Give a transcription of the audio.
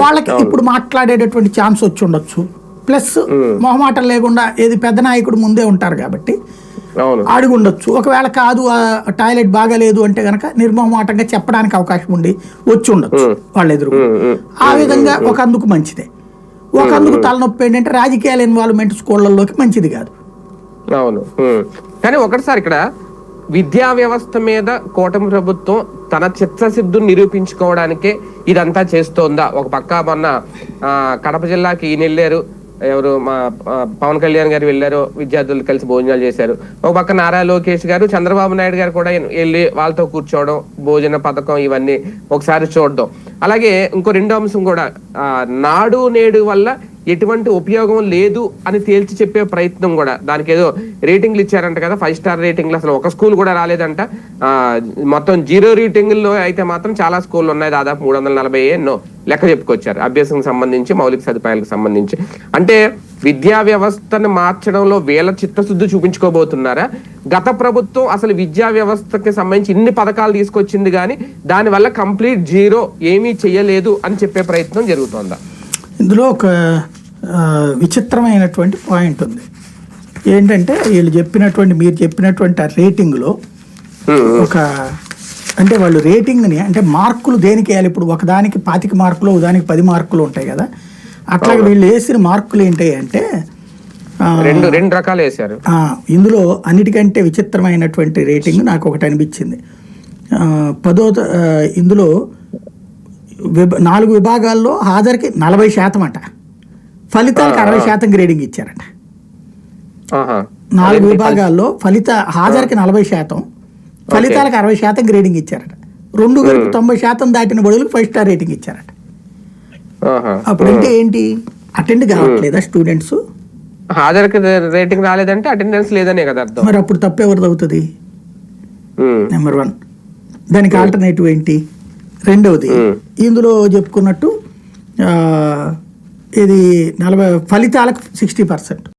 వాళ్ళకి ఇప్పుడు మాట్లాడేటటువంటి ఛాన్స్ వచ్చి ఉండొచ్చు. ప్లస్ మొహమాటం లేకుండా ఏది పెద్ద నాయకుడు ముందే ఉంటారు కాబట్టి అడిగి ఉండొచ్చు. ఒకవేళ కాదు ఆ టాయిలెట్ బాగాలేదు అంటే గనక నిర్మోహమాటంగా చెప్పడానికి అవకాశం ఉండి వచ్చి ఉండొచ్చు వాళ్ళ ఎదురు. ఆ విధంగా ఒక అందుకు మంచిదే. ఒక అందుకు తలనొప్పి ఏంటంటే రాజకీయాల ఇన్వాల్వ్మెంట్ స్కూళ్ళల్లోకి మంచిది కాదు. అవును. కానీ ఒకటిసారి ఇక్కడ విద్యా వ్యవస్థ మీద కూటమి ప్రభుత్వం తన చిత్తశుద్ధిని నిరూపించుకోవడానికే ఇదంతా చేస్తోందా? ఒక పక్క మొన్న కడప జిల్లాకి ఈయన వెళ్ళారు. ఎవరు? మా పవన్ కళ్యాణ్ గారు వెళ్ళారు. విద్యార్థులు కలిసి భోజనాలు చేశారు. ఒక పక్క నారా లోకేష్ గారు చంద్రబాబు నాయుడు గారు కూడా వెళ్ళి వాళ్ళతో కూర్చోవడం భోజన పథకం ఇవన్నీ ఒకసారి చూడడం. అలాగే ఇంకో రెండో అంశం కూడా నాడు నేడు వల్ల ఎటువంటి ఉపయోగం లేదు అని తేల్చి చెప్పే ప్రయత్నం కూడా. దానికి ఏదో రేటింగ్లు ఇచ్చారంట కదా ఫైవ్ స్టార్ రేటింగ్లు. అసలు ఒక స్కూల్ కూడా రాలేదంట. మొత్తం జీరో రేటింగ్లో అయితే మాత్రం చాలా స్కూళ్ళు ఉన్నాయి. దాదాపు మూడు వందల నలభై ఎన్నో లెక్క చెప్పుకొచ్చారు. అభ్యాసం సంబంధించి మౌలిక సదుపాయాలకు సంబంధించి. అంటే విద్యా వ్యవస్థను మార్చడంలో వీళ్ళ చిత్తశుద్ధి చూపించుకోబోతున్నారా? గత ప్రభుత్వం అసలు విద్యా వ్యవస్థకి సంబంధించి ఇన్ని పథకాలు తీసుకొచ్చింది కానీ దానివల్ల కంప్లీట్ జీరో ఏమీ చేయలేదు అని చెప్పే ప్రయత్నం జరుగుతోందా? ఇందులో ఒక విచిత్రమైనటువంటి పాయింట్ ఉంది. ఏంటంటే వీళ్ళు చెప్పినటువంటి మీరు చెప్పినటువంటి ఆ రేటింగ్లో ఒక అంటే వాళ్ళు రేటింగ్ని అంటే మార్కులు దేనికి వేయాలి? ఇప్పుడు ఒకదానికి పాతిక మార్కులు ఒకదానికి పది మార్కులు ఉంటాయి కదా. అట్లాగే వీళ్ళు వేసిన మార్కులు ఏంటి అంటే రెండు రెండు రకాలు వేశారు. ఇందులో అన్నిటికంటే విచిత్రమైనటువంటి రేటింగ్ నాకు ఒకటి అనిపించింది. పదో ఇందులో విభ నాలుగు విభాగాల్లో హాజరుకి నలభై శాతం అంట. ఫలితాలకు అరవై శాతం గ్రేడింగ్ ఇచ్చారట. నాలుగు విభాగాల్లో ఫలిత హాజరుకి నలభై శాతం ఫలితాలకు అరవై శాతం గ్రేడింగ్ ఇచ్చారట. రెండు కలిపి తొంభై శాతం దాటిన బడులకు ఫైవ్ స్టార్ రేటింగ్ ఇచ్చారట. అప్పుడంటే ఏంటి? అటెండ్ కావట్లేదా స్టూడెంట్స్ హాజరుకి రేటింగ్ రాలేదంటే అటెండెన్స్ లేదనే కదా అర్థం. మరి అప్పుడు తప్పు ఎవరిది అవుతుంది. నెంబర్ వన్ దానికి ఆల్టర్నేటివ్ ఏంటి? రెండవది. ఇందులో చెప్పుకున్నట్టు ఆ, ఇది నలభై ఫలితాలకు సిక్స్టీ పర్సెంట్